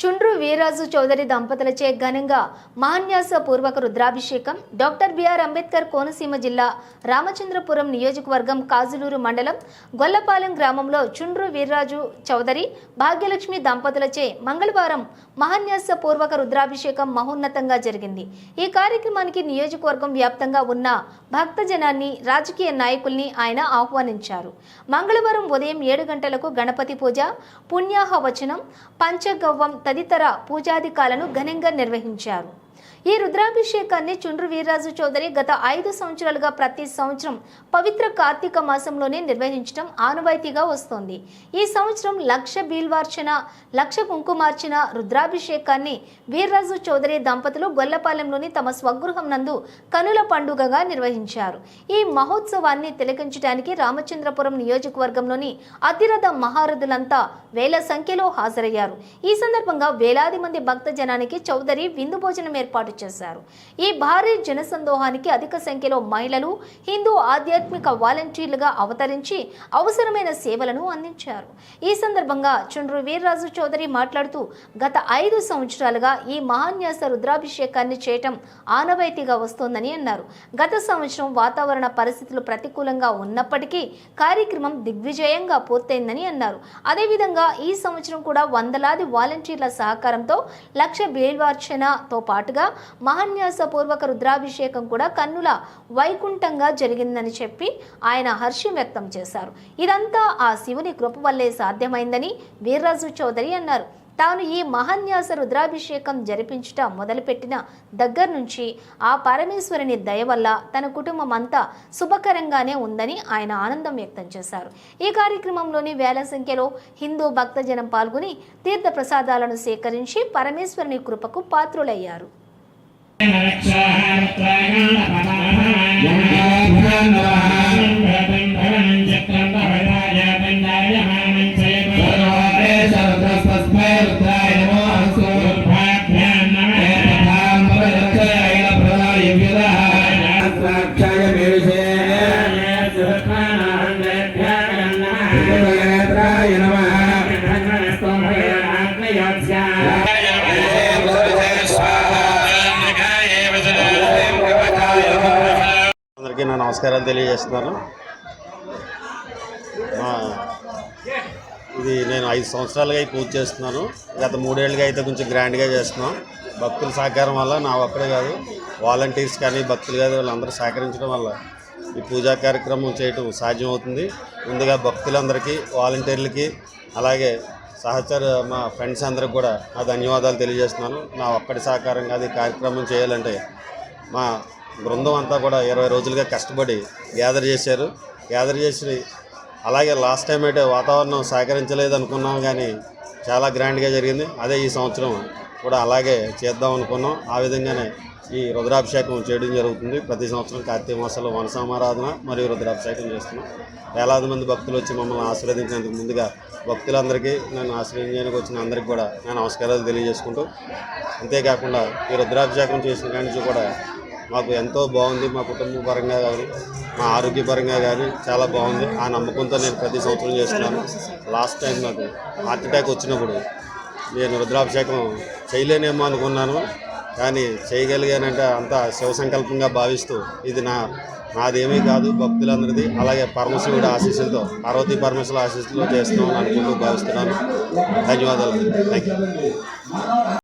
చుండ్రు వీర్రాజు చౌదరి దంపతులచే ఘనంగా మహాన్యాస పూర్వక రుద్రాభిషేకం డాక్టర్ బిఆర్ అంబేద్కర్ కోనసీమ జిల్లా రామచంద్రపురం నియోజకవర్గం కాజులూరు మండలం గొల్లపాలెం గ్రామంలో చుండ్రు వీర్రాజు చౌదరి భాగ్యలక్ష్మి దంపతులచే మంగళవారం మహాన్యాస పూర్వక రుద్రాభిషేకం మహోన్నతంగా జరిగింది. ఈ కార్యక్రమానికి నియోజకవర్గం వ్యాప్తంగా ఉన్న భక్తజనాన్ని రాజకీయ నాయకుల్ని ఆయన ఆహ్వానించారు. మంగళవారం ఉదయం ఏడు గంటలకు గణపతి పూజ పుణ్యాహ వచనం పంచగవ్వం తదితర పూజాధికాలను ఘనంగా నిర్వహించారు. ఈ రుద్రాభిషేకాన్ని చుండ్రు వీర్రాజు చౌదరి గత ఐదు సంవత్సరాలుగా ప్రతి సంవత్సరం పవిత్ర కార్తీక మాసంలోనే నిర్వహించడం ఆనవాయితీగా వస్తోంది. ఈ సంవత్సరం లక్ష బీల్వార్చన లక్ష కుంకుమార్చన రుద్రాభిషేకాన్ని వీర్రాజు చౌదరి దంపతులు గొల్లపాలెంలోని తమ స్వగృహం నందు కనుల పండుగగా నిర్వహించారు. ఈ మహోత్సవాన్ని తిలకించడానికి రామచంద్రపురం నియోజకవర్గంలోని అతిరథ మహారథులంతా వేల సంఖ్యలో హాజరయ్యారు. ఈ సందర్భంగా వేలాది మంది భక్త జనానికి చౌదరి విందు భోజనం ఏర్పాటు చేశారు. ఈ భారీ జనసందోహానికి అధిక సంఖ్యలో మహిళలు హిందూ ఆధ్యాత్మిక వాలంటీర్లుగా అవతరించి అవసరమైన సేవలను అందించారు. ఈ సందర్భంగా చుండ్రు వీర్రాజు చౌదరి మాట్లాడుతూ గత ఐదు సంవత్సరాలుగా ఈ మహాన్యాస రుద్రాభిషేకాన్ని చేయటం ఆనవాయితీగా వస్తోందని అన్నారు. గత సంవత్సరం వాతావరణ పరిస్థితులు ప్రతికూలంగా ఉన్నప్పటికీ కార్యక్రమం దిగ్విజయంగా పూర్తయిందని అన్నారు. అదేవిధంగా ఈ సంవత్సరం కూడా వందలాది వాలంటీర్ల సహకారంతో లక్ష బేల్వార్చనతో పాటుగా మహాన్యాసపూర్వక రుద్రాభిషేకం కూడా కన్నుల వైకుంఠంగా జరిగిందని చెప్పి ఆయన హర్షం వ్యక్తం చేశారు. ఇదంతా ఆ శివుని కృప వల్లే సాధ్యమైందని వీర్రాజు చౌదరి అన్నారు. తాను ఈ మహాన్యాస రుద్రాభిషేకం జరిపించుట మొదలుపెట్టిన దగ్గర నుంచి ఆ పరమేశ్వరుని దయ వల్ల తన కుటుంబం అంతా శుభకరంగానే ఉందని ఆయన ఆనందం వ్యక్తం చేశారు. ఈ కార్యక్రమంలోని వేల సంఖ్యలో హిందూ భక్తజనం పాల్గొని తీర్థ ప్రసాదాలను సేకరించి పరమేశ్వరుని కృపకు పాత్రులయ్యారు. Yeah. అందరికీ నా నమస్కారాలు తెలియజేస్తున్నాను మా ఇది నేను ఐదు సంవత్సరాలుగా ఈ పూజ చేస్తున్నాను. గత మూడేళ్ళుగా అయితే కొంచెం గ్రాండ్గా చేస్తున్నాం. భక్తుల సహకారం వల్ల నా ఒక్కడే కాదు వాలంటీర్స్ కానీ భక్తులు కానీ వాళ్ళందరూ సహకరించడం వల్ల ఈ పూజా కార్యక్రమం చేయటం సాధ్యమవుతుంది. ముందుగా భక్తులందరికీ వాలంటీర్లకి అలాగే సహచర మా ఫ్రెండ్స్ అందరికి కూడా నా ధన్యవాదాలు తెలియజేస్తున్నాను. నా ఒక్కడి సహకారం కాదు ఈ కార్యక్రమం చేయాలంటే మా బృందం అంతా కూడా ఇరవై రోజులుగా కష్టపడి గ్యాదర్ చేశారు. గ్యాదర్ చేసి అలాగే లాస్ట్ టైం అయితే వాతావరణం సహకరించలేదు అనుకున్నాం కానీ చాలా గ్రాండ్గా జరిగింది. అదే ఈ సంవత్సరం కూడా అలాగే చేద్దాం అనుకున్నాం. ఆ విధంగానే ఈ రుద్రాభిషేకం చేయడం జరుగుతుంది. ప్రతి సంవత్సరం కార్తీక మాసంలో వనసమారాధన మరియు రుద్రాభిషేకం చేస్తున్నాం. వేలాది మంది భక్తులు వచ్చి మమ్మల్ని ఆశీర్వదించినందుకు ముందుగా భక్తులందరికీ నన్ను ఆశీర్వదించడానికి వచ్చిన అందరికీ కూడా నేను నమస్కారాలు తెలియజేసుకుంటూ అంతేకాకుండా ఈ రుద్రాభిషేకం చేసిన కాడి నుంచి కూడా మాకు ఎంతో బాగుంది మా కుటుంబ పరంగా కానీ మా ఆరోగ్యపరంగా కానీ చాలా బాగుంది. ఆ నమ్మకంతో నేను ప్రతి సంవత్సరం చేస్తున్నాను. లాస్ట్ టైం నాకు హార్ట్ అటాక్ వచ్చినప్పుడు నేను రుద్రాభిషేకం చేయలేనేమో అనుకున్నాను. కానీ చేయగలిగానంటే అంతా శివ సంకల్పంగా భావిస్తూ ఇది నా నాదేమీ కాదు భక్తులందరిది. అలాగే పరమశివుడి ఆశీస్సులతో పార్వతీ పరమేశ్వరుల ఆశీస్సులతో చేస్తున్నామని అనుకుంటూ భావిస్తున్నాను. ధన్యవాదాలు. Thank you